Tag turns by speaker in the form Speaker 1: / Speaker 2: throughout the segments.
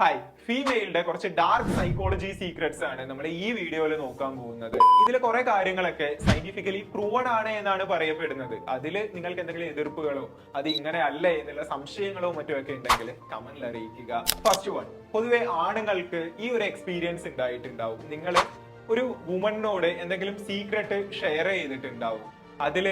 Speaker 1: Hi ഫീമെയിലിന്റെ കുറച്ച് dark psychology secrets ആണ് നമ്മൾ ഈ വീഡിയോയിൽ നോക്കാൻ പോകുന്നത്. ഇതിൽ കുറെ കാര്യങ്ങളൊക്കെ സയന്റിഫിക്കലി പ്രൂവഡ് ആണ് എന്നാണ് പറയപ്പെടുന്നത്. അതിൽ നിങ്ങൾക്ക് എന്തെങ്കിലും എതിർപ്പുകളോ അത് ഇങ്ങനെ അല്ല എന്നുള്ള സംശയങ്ങളോ മറ്റോ ഒക്കെ ഉണ്ടെങ്കിൽ കമന്റിൽ അറിയിക്കുക. ഫസ്റ്റ് വൺ പൊതുവെ ആണുങ്ങൾക്ക് ഈ ഒരു എക്സ്പീരിയൻസ് ഉണ്ടായിട്ടുണ്ടാവും. നിങ്ങൾ ഒരു വുമണിനോട് എന്തെങ്കിലും സീക്രട്ട് ഷെയർ ചെയ്തിട്ടുണ്ടാവും. അതിൽ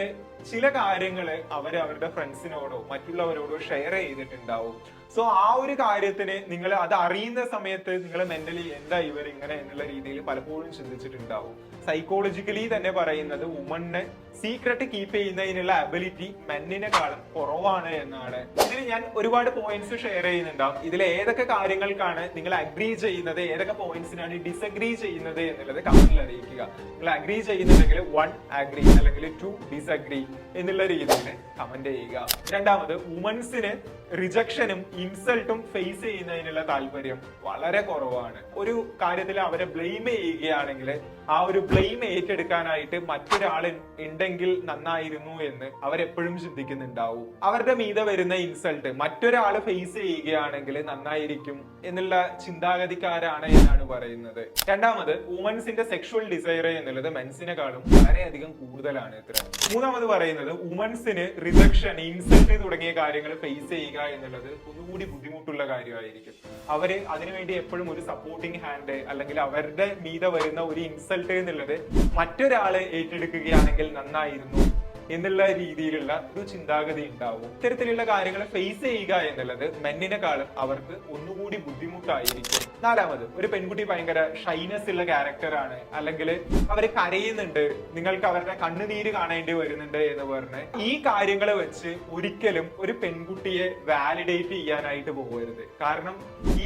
Speaker 1: ചില കാര്യങ്ങൾ അവർ അവരുടെ ഫ്രണ്ട്സിനോടോ മറ്റുള്ളവരോടോ ഷെയർ ചെയ്തിട്ടുണ്ടാവും. സോ ആ ഒരു കാര്യത്തിന് നിങ്ങൾ അത് അറിയുന്ന സമയത്ത് നിങ്ങൾ മെന്റലി എന്താ ഇവർ ഇങ്ങനെ എന്നുള്ള രീതിയിൽ പലപ്പോഴും ചിന്തിച്ചിട്ടുണ്ടാവും. സൈക്കോളജിക്കലി തന്നെ പറയുന്നത് വുമണിന് സീക്രട്ട് കീപ്പ് ചെയ്യുന്നതിനുള്ള അബിലിറ്റി മെന്നിനെക്കാളും കുറവാണ് എന്നാണ്. ഇതിൽ ഞാൻ ഒരുപാട് പോയിന്റ്സ് ഷെയർ ചെയ്യുന്നുണ്ടാവും. ഇതിൽ ഏതൊക്കെ കാര്യങ്ങൾക്കാണ് നിങ്ങൾ അഗ്രി ചെയ്യുന്നത്? ഏതൊക്കെ പോയിന്റ്സിനാണ് ഡിസഗ്രി ചെയ്യുന്നത് എന്നുള്ളത് കമന്റിൽ അറിയിക്കുക. നിങ്ങൾ അഗ്രി ചെയ്യുന്നുണ്ടെങ്കിൽ വൺ അഗ്രി അല്ലെങ്കിൽ ടു ഡിസഗ്രി എന്നുള്ള രീതിയിൽ കമന്റ് ചെയ്യുക. രണ്ടാമത് വുമൻസിന് റിജക്ഷനും ഇൻസൾട്ടും ഫേസ് ചെയ്യുന്നതിനുള്ള താല്പര്യം വളരെ കുറവാണ്. ഒരു കാര്യത്തിൽ അവരെ ബ്ലെയിം ചെയ്യുകയാണെങ്കിൽ ആ ഒരു ബ്ലെയിം ഏറ്റെടുക്കാനായിട്ട് മറ്റൊരാൾ ഉണ്ടെങ്കിൽ നന്നായിരുന്നു എന്ന് അവരെപ്പോഴും ചിന്തിക്കുന്നുണ്ടാവും. അവരുടെ മീതെ വരുന്ന ഇൻസൾട്ട് മറ്റൊരാൾ ഫേസ് ചെയ്യുകയാണെങ്കിൽ നന്നായിരിക്കും എന്നുള്ള ചിന്താഗതിക്കാരാണ് എന്നാണ് പറയുന്നത്. രണ്ടാമത് വുമൻസിന്റെ സെക്ഷുവൽ ഡിസൈർ എന്നുള്ളത് മെൻസിനെക്കാളും വളരെയധികം കൂടുതലാണ് ഇത്ര മൂന്നാമത് പറയുന്നത് വുമൻസിന് റിജക്ഷൻ ഇൻസൾട്ട് തുടങ്ങിയ കാര്യങ്ങൾ ഫേസ് ചെയ്യുക എന്നുള്ളത് ഒന്നുകൂടി ബുദ്ധിമുട്ടുള്ള കാര്യമായിരിക്കും. അവർ അതിനുവേണ്ടി എപ്പോഴും ഒരു സപ്പോർട്ടിങ് ഹാൻഡ് അല്ലെങ്കിൽ അവരുടെ മീത വരുന്ന ഒരു ഇൻസൾട്ട് എന്നുള്ളത് മറ്റൊരാൾ ഏറ്റെടുക്കുകയാണെങ്കിൽ നന്നായിരുന്നു. എന്നുള്ള രീതിയിലുള്ള ഒരു ചിന്താഗതി ഉണ്ടാവും. ഇത്തരത്തിലുള്ള കാര്യങ്ങളെ ഫേസ് ചെയ്യുക എന്നുള്ളത് മെന്നിനെക്കാളും അവർക്ക് ഒന്നുകൂടി ബുദ്ധിമുട്ടായിരിക്കും. നാലാമത് ഒരു പെൺകുട്ടി ഭയങ്കര ഷൈനസ് ഉള്ള ക്യാരക്ടറാണ് അല്ലെങ്കിൽ അവർ കരയുന്നുണ്ട് നിങ്ങൾക്ക് അവരുടെ കണ്ണുനീര് കാണേണ്ടി വരുന്നുണ്ട് എന്ന് പറഞ്ഞ് ഈ കാര്യങ്ങൾ വെച്ച് ഒരിക്കലും ഒരു പെൺകുട്ടിയെ വാലിഡേറ്റ് ചെയ്യാനായിട്ട് പോകരുത്. കാരണം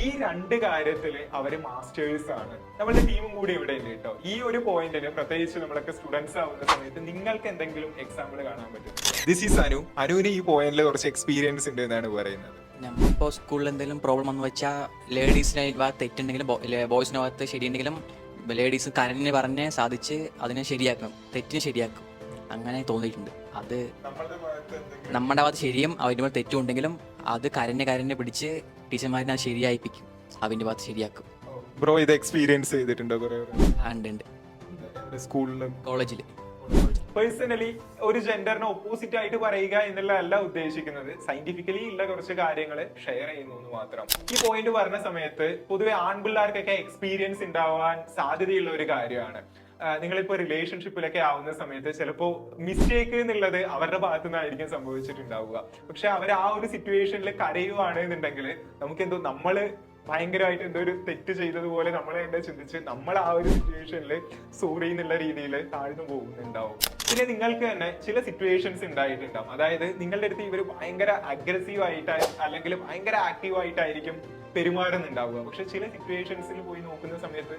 Speaker 1: ഈ രണ്ട് കാര്യത്തിൽ അവർ മാസ്റ്റേഴ്സ് ആണ്. നമ്മളുടെ ടീമും കൂടി ഇവിടെ ഉണ്ട് കേട്ടോ. ഈ ഒരു പോയിന്റിന് പ്രത്യേകിച്ച് നമ്മളൊക്കെ സ്റ്റുഡൻസ് ആവുന്ന സമയത്ത് നിങ്ങൾക്ക് എന്തെങ്കിലും എക്സാമ്പിൾ കാണാൻ പറ്റും. ദിസ് ഈസ് അനു അനുവിന് ഈ പോയിന്റിൽ കുറച്ച് എക്സ്പീരിയൻസ് ഉണ്ട് എന്നാണ് പറയുന്നത്.
Speaker 2: നമ്മളിപ്പോൾ സ്കൂളിൽ എന്തെങ്കിലും പ്രോബ്ലം എന്ന് വെച്ചാൽ ലേഡീസിനെ ഭാഗത്ത് തെറ്റുണ്ടെങ്കിലും ബോയ്സിന് ഭാഗത്ത് ശരിയുണ്ടെങ്കിലും ലേഡീസ് കരഞ്ഞ് പറഞ്ഞ് സാധിച്ച് അതിനെ ശരിയാക്കും. തെറ്റിനെ ശരിയാക്കും. അങ്ങനെ തോന്നിയിട്ടുണ്ട്. അത് നമ്മുടെ ഭാഗത്ത് ശരിയും അവന്റെ ഭാഗത്ത് തെറ്റുണ്ടെങ്കിലും അത് കരഞ്ഞ് കരഞ്ഞ് പിടിച്ച് ടീച്ചർമാരിനെ അത് ശരിയായിപ്പിക്കും. അവന്റെ ഭാഗത്ത് ശരിയാക്കും.
Speaker 1: ബ്രോ ഇത് എക്സ്പീരിയൻസ് ചെയ്തിട്ടുണ്ടോ കുറേ
Speaker 2: ഉണ്ട് ഉണ്ട്.
Speaker 1: സ്കൂളിലും
Speaker 2: കോളേജിൽ
Speaker 1: പേഴ്സണലി ഒരു ജെൻഡറിന് ഓപ്പോസിറ്റ് ആയിട്ട് പറയുക എന്നുള്ളതല്ല ഉദ്ദേശിക്കുന്നത്. സയന്റിഫിക്കലി ഉള്ള കുറച്ച് കാര്യങ്ങൾ ഷെയർ ചെയ്യുന്നു എന്ന് മാത്രം. ഈ പോയിന്റ് പറഞ്ഞ സമയത്ത് പൊതുവെ ആൺപിള്ളേർക്കൊക്കെ എക്സ്പീരിയൻസ് ഉണ്ടാവാൻ സാധ്യതയുള്ള ഒരു കാര്യമാണ്. നിങ്ങളിപ്പോൾ നിങ്ങളിപ്പോ റിലേഷൻഷിപ്പിലൊക്കെ ആവുന്ന സമയത്ത് ചിലപ്പോ മിസ്റ്റേക്ക് എന്നുള്ളത് അവരുടെ ഭാഗത്തു നിന്നായിരിക്കും സംഭവിച്ചിട്ടുണ്ടാവുക. പക്ഷെ അവർ ആ ഒരു സിറ്റുവേഷനിൽ കരയുവാണ് എന്നുണ്ടെങ്കിൽ നമുക്ക് എന്തോ നമ്മൾ ഭയങ്കരമായിട്ട് എന്തോ ഒരു തെറ്റ് ചെയ്തതുപോലെ നമ്മളെ എന്താ ചിന്തിച്ച് നമ്മൾ ആ ഒരു സിറ്റുവേഷനിൽ സോറി എന്നുള്ള രീതിയിൽ താഴ്ന്നു പോകുന്നുണ്ടാവും. പിന്നെ നിങ്ങൾക്ക് തന്നെ ചില സിറ്റുവേഷൻസ് ഉണ്ടായിട്ടുണ്ടാവും. അതായത് നിങ്ങളുടെ അടുത്ത് ഇവർ ഭയങ്കര അഗ്രസീവ് ആയിട്ട് അല്ലെങ്കിൽ ഭയങ്കര ആക്റ്റീവ് ആയിട്ടായിരിക്കും പെരുമാറുന്നുണ്ടാവുക. പക്ഷെ ചില സിറ്റുവേഷൻസിൽ പോയി നോക്കുന്ന സമയത്ത്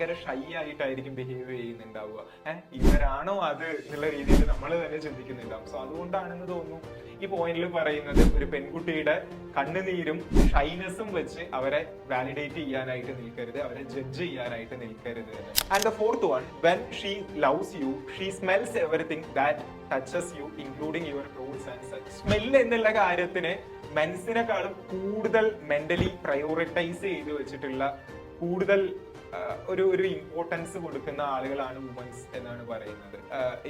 Speaker 1: ഭയങ്കര ഷൈ ആയിട്ടായിരിക്കും ബിഹേവ് ചെയ്യുന്നുണ്ടാവുക. ഏഹ് ഇവരാണോ അത് എന്നുള്ള രീതിയിൽ നമ്മൾ തന്നെ ചിന്തിക്കുന്നുണ്ടാവും. സോ അതുകൊണ്ടാണെന്ന് തോന്നുന്നു ഈ പോയിന്റിൽ പറയുന്നത് ഒരു പെൺകുട്ടിയുടെ കണ്ണുനീരും ഷൈനസും വെച്ച് അവരെ വാലിഡേറ്റ് ചെയ്യാനായിട്ട് നിൽക്കരുത്. അവരെ ജഡ്ജ് ചെയ്യാനായിട്ട് നിൽക്കരുത് and the fourth one when she loves you she smells everything that touches you including your clothes and such smell എന്നുള്ള കാര്യത്തിന് മെൻസിനെക്കാളും കൂടുതൽ മെന്റലി പ്രയോറിറ്റൈസ് ചെയ്ത് വെച്ചിട്ടുള്ള കൂടുതൽ ഒരു ഒരു ഇമ്പോർട്ടൻസ് കൊടുക്കുന്ന ആളുകളാണ് വുമൻസ് എന്നാണ് പറയുന്നത്.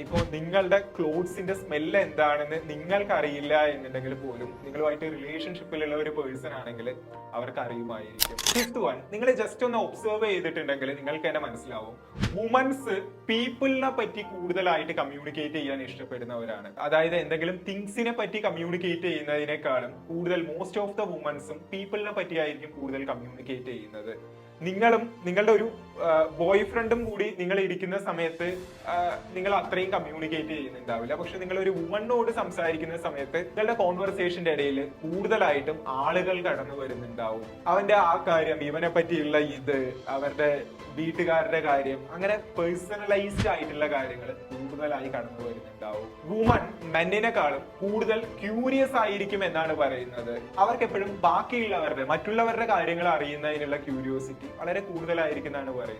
Speaker 1: ഇപ്പോൾ നിങ്ങളുടെ ക്ലോത്ത്സിന്റെ സ്മെല്ല് എന്താണെന്ന് നിങ്ങൾക്ക് അറിയില്ല എന്നുണ്ടെങ്കിൽ പോലും നിങ്ങളുമായിട്ട് റിലേഷൻഷിപ്പിലുള്ള ഒരു പേഴ്സൺ ആണെങ്കിൽ അവർക്ക് അറിയുമായിരിക്കും. ഫിഫ്ത് വൺ നിങ്ങൾ ജസ്റ്റ് ഒന്ന് ഒബ്സർവ് ചെയ്തിട്ടുണ്ടെങ്കിൽ നിങ്ങൾക്ക് തന്നെ മനസ്സിലാവും. വുമൻസ് പീപ്പിളിനെ പറ്റി കൂടുതലായിട്ട് കമ്മ്യൂണിക്കേറ്റ് ചെയ്യാൻ ഇഷ്ടപ്പെടുന്നവരാണ്. അതായത് എന്തെങ്കിലും തിങ്സിനെ പറ്റി കമ്മ്യൂണിക്കേറ്റ് ചെയ്യുന്നതിനേക്കാളും കൂടുതൽ മോസ്റ്റ് ഓഫ് ദ വുമൻസും പീപ്പിളിനെ പറ്റിയായിരിക്കും കൂടുതൽ കമ്മ്യൂണിക്കേറ്റ് ചെയ്യുന്നത്. നിങ്ങളും നിങ്ങളുടെ ഒരു ബോയ് ഫ്രണ്ടും കൂടി നിങ്ങൾ ഇരിക്കുന്ന സമയത്ത് നിങ്ങൾ അത്രയും കമ്മ്യൂണിക്കേറ്റ് ചെയ്യുന്നുണ്ടാവില്ല. പക്ഷെ നിങ്ങൾ ഒരു വുമണ്ണോട് സംസാരിക്കുന്ന സമയത്ത് നിങ്ങളുടെ കോൺവെർസേഷന്റെ ഇടയിൽ കൂടുതലായിട്ടും ആളുകൾ കടന്നു വരുന്നുണ്ടാവും. അവന്റെ ആ കാര്യം ഇവനെ പറ്റിയുള്ള ഇത് അവരുടെ വീട്ടുകാരുടെ കാര്യം അങ്ങനെ പേഴ്സണലൈസ്ഡ് ആയിട്ടുള്ള കാര്യങ്ങൾ കൂടുതലായി കടന്നു വരുന്നുണ്ടാവും. വുമൺ മെന്നിനെക്കാളും കൂടുതൽ ക്യൂരിയസ് ആയിരിക്കും എന്നാണ് പറയുന്നത്. അവർക്ക് എപ്പോഴും ബാക്കിയുള്ളവരുടെ മറ്റുള്ളവരുടെ കാര്യങ്ങൾ അറിയുന്നതിനുള്ള ക്യൂരിയോസിറ്റി വളരെ കൂടുതലായിരിക്കും എന്നാണ് പറയുന്നത്.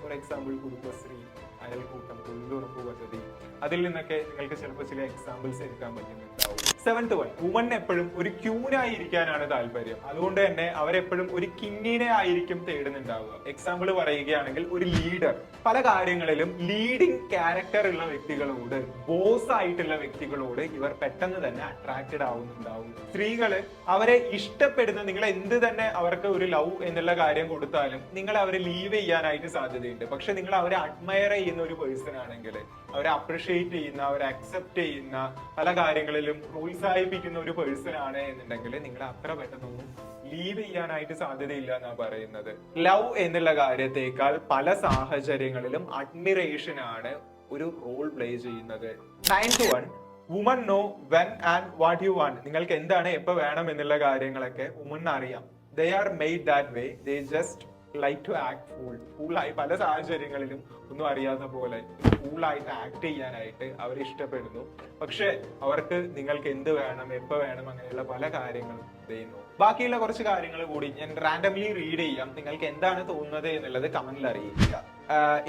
Speaker 1: ഫോർ എക്സാമ്പിൾ കുടുംബശ്രീ അയൽക്കൂട്ടം തൊഴിലുറപ്പ് പദ്ധതി. അതിൽ നിന്നൊക്കെ നിങ്ങൾക്ക് ചിലപ്പോൾ ചില എക്സാമ്പിൾസ് എടുക്കാൻ പറ്റുന്നുണ്ടാവും. സെവൻത് വൺ വുമൺ എപ്പോഴും ഒരു ക്യൂനായി ഇരിക്കാനാണ് താല്പര്യം. അതുകൊണ്ട് തന്നെ അവരെപ്പോഴും ഒരു കിങ്ങിനെ ആയിരിക്കും തേടുന്നുണ്ടാവുക. എക്സാമ്പിൾ പറയുകയാണെങ്കിൽ ഒരു ലീഡർ പല കാര്യങ്ങളിലും ലീഡിംഗ് ക്യാരക്ടർ ഉള്ള വ്യക്തികളോട് ബോസ് ആയിട്ടുള്ള വ്യക്തികളോട് ഇവർ പെട്ടെന്ന് തന്നെ അട്രാക്റ്റഡ് ആവുന്നുണ്ടാവും. സ്ത്രീകൾ അവരെ ഇഷ്ടപ്പെടുന്ന നിങ്ങൾ എന്ത് തന്നെ അവർക്ക് ഒരു ലവ് എന്നുള്ള കാര്യം കൊടുത്താലും നിങ്ങൾ അവരെ ലീവ് ചെയ്യാനായിട്ട് സാധ്യതയുണ്ട്. പക്ഷെ നിങ്ങൾ അവരെ അഡ്മയർ ചെയ്യുന്ന ഒരു പേഴ്സൺ ആണെങ്കിൽ അവരെ അപ്രിഷിയേറ്റ് ചെയ്യുന്ന അവരെ അക്സെപ്റ്റ് ചെയ്യുന്ന പല കാര്യങ്ങളിലും പ്രോത്സാഹിപ്പിക്കുന്ന ഒരു പേഴ്സൺ ആണ് എന്നുണ്ടെങ്കിൽ നിങ്ങൾ അത്ര പെട്ടെന്നൊന്നും ലീവ് ചെയ്യാനായിട്ട് സാധ്യതയില്ല എന്നാ പറയുന്നത്. ലവ് എന്നുള്ള കാര്യത്തേക്കാൾ പല സാഹചര്യങ്ങളിലും അഡ്മിറേഷൻ ആണ് ഒരു റോൾ പ്ലേ ചെയ്യുന്നത്. Nine two one woman know when and what you want നിങ്ങൾക്ക് എന്താണ് എപ്പോ വേണം എന്നുള്ള കാര്യങ്ങളൊക്കെ വുമൺ അറിയാം. They are made that way they just like to act full ഫൂളായി പല സാഹചര്യങ്ങളിലും ഒന്നും അറിയാത്ത പോലെ ഫൂളായിട്ട് ആക്ട് ചെയ്യാനായിട്ട് അവർ ഇഷ്ടപ്പെടുന്നു. പക്ഷെ അവർക്ക് നിങ്ങൾക്ക് എന്ത് വേണം എപ്പോ വേണം അങ്ങനെയുള്ള പല കാര്യങ്ങളും ചെയ്യുന്നു. ബാക്കിയുള്ള കുറച്ച് കാര്യങ്ങൾ കൂടി ഞാൻ റാൻഡംലി റീഡ് ചെയ്യാം. നിങ്ങൾക്ക് എന്താണ് തോന്നുന്നത് എന്നുള്ളത് കമന്റിൽ അറിയിക്കുക.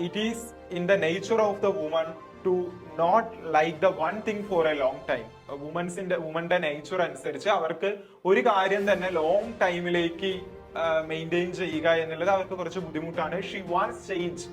Speaker 1: It is in the nature of the woman to not like the one thing for a long time വുമൻസിന്റെ വുമന്റെ നേച്ചർ അനുസരിച്ച് അവർക്ക് ഒരു കാര്യം തന്നെ ലോങ് ടൈമിലേക്ക് മെയിന്റെയിൻ ചെയ്യുക എന്നുള്ളത് അവർക്ക് കുറച്ച് ബുദ്ധിമുട്ടാണ്. She wants change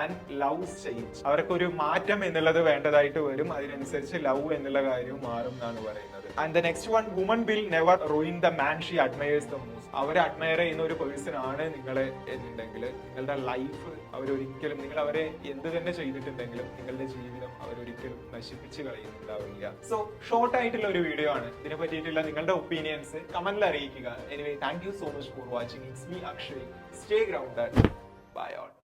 Speaker 1: and love change അവർക്ക് ഒരു മാറ്റം എന്നുള്ളത് വേണ്ടതായിട്ട് വരും. അതിനനുസരിച്ച് ലവ് എന്നുള്ള കാര്യവും മാറും എന്നാണ് പറയുന്നത്. And the next one woman will never ruin the man she admires the most our admire ചെയ്യുന്ന ഒരു പേഴ്സൺ ആണ് നിങ്ങളെ എന്നുണ്ടെങ്കിൽ നിങ്ങളുടെ ലൈഫ് അവരൊരിക്കലും നിങ്ങൾ അവരെ എന്ത് തന്നെ ചെയ്തിട്ടുണ്ടെങ്കിലും നിങ്ങളുടെ ജീവിതം അവരൊരിക്കലും നശിപ്പിച്ച് കളയുന്നുണ്ടാവില്ല. സോ ഷോർട്ട് ആയിട്ടുള്ള ഒരു വീഡിയോ ആണ്. ഇതിനെ പറ്റിയിട്ടുള്ള നിങ്ങളുടെ ഒപ്പീനിയൻസ് കമന്റിൽ അറിയിക്കുക. Anyway thank you so much for watching it's me Akshay stay grounded bye all